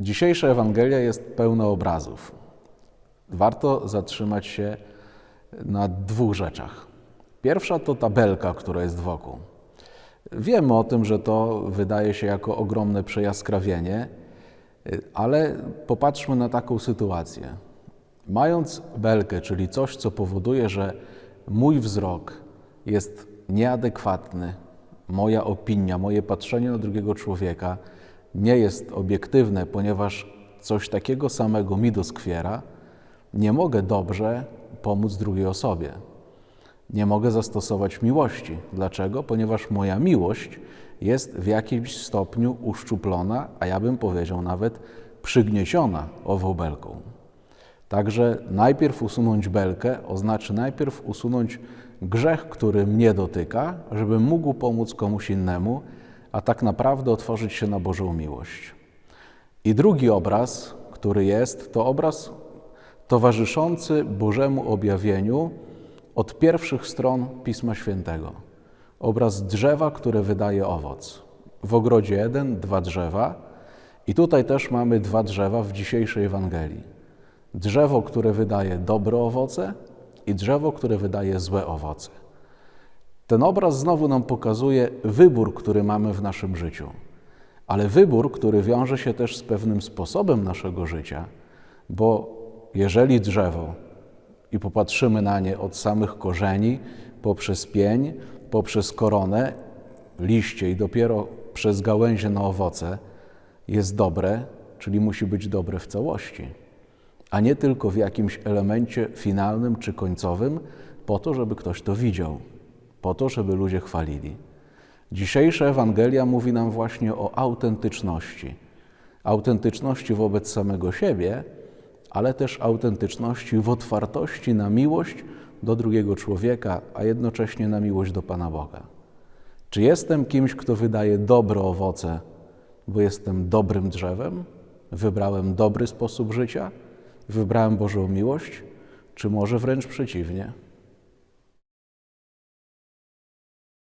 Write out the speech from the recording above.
Dzisiejsza Ewangelia jest pełna obrazów. Warto zatrzymać się na dwóch rzeczach. Pierwsza to tabelka, która jest wokół. Wiemy o tym, że to wydaje się jako ogromne przejaskrawienie, ale popatrzmy na taką sytuację. Mając belkę, czyli coś, co powoduje, że mój wzrok jest nieadekwatny, moja opinia, moje patrzenie na drugiego człowieka nie jest obiektywne, ponieważ coś takiego samego mi doskwiera, nie mogę dobrze pomóc drugiej osobie. Nie mogę zastosować miłości. Dlaczego? Ponieważ moja miłość jest w jakimś stopniu uszczuplona, a ja bym powiedział nawet przygniesiona ową belką. Także najpierw usunąć belkę oznacza najpierw usunąć grzech, który mnie dotyka, żebym mógł pomóc komuś innemu, a tak naprawdę otworzyć się na Bożą miłość. I drugi obraz, który jest, to obraz towarzyszący Bożemu objawieniu od pierwszych stron Pisma Świętego. Obraz drzewa, które wydaje owoc. W ogrodzie jeden dwa drzewa, i tutaj też mamy dwa drzewa w dzisiejszej Ewangelii. Drzewo, które wydaje dobre owoce, i drzewo, które wydaje złe owoce. Ten obraz znowu nam pokazuje wybór, który mamy w naszym życiu, ale wybór, który wiąże się też z pewnym sposobem naszego życia, bo jeżeli drzewo i popatrzymy na nie od samych korzeni, poprzez pień, poprzez koronę, liście i dopiero przez gałęzie na owoce, jest dobre, czyli musi być dobre w całości, a nie tylko w jakimś elemencie finalnym czy końcowym, po to, żeby ktoś to widział, po to, żeby ludzie chwalili. Dzisiejsza Ewangelia mówi nam właśnie o autentyczności. Autentyczności wobec samego siebie, ale też autentyczności w otwartości na miłość do drugiego człowieka, a jednocześnie na miłość do Pana Boga. Czy jestem kimś, kto wydaje dobre owoce, bo jestem dobrym drzewem? Wybrałem dobry sposób życia? Wybrałem Bożą miłość? Czy może wręcz przeciwnie?